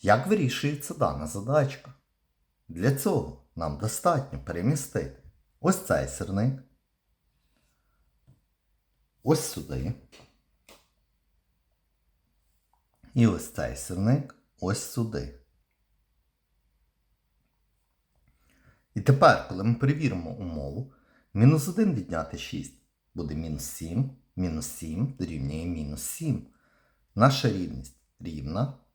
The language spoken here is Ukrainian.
Як вирішується дана задачка? Для цього нам достатньо перемістити ось цей сірник, ось сюди. І ось цей сірник ось сюди. І тепер, коли ми перевіримо умову, мінус 1 відняти 6 буде мінус 7, мінус 7 дорівнює мінус 7. Наша рівність рівна,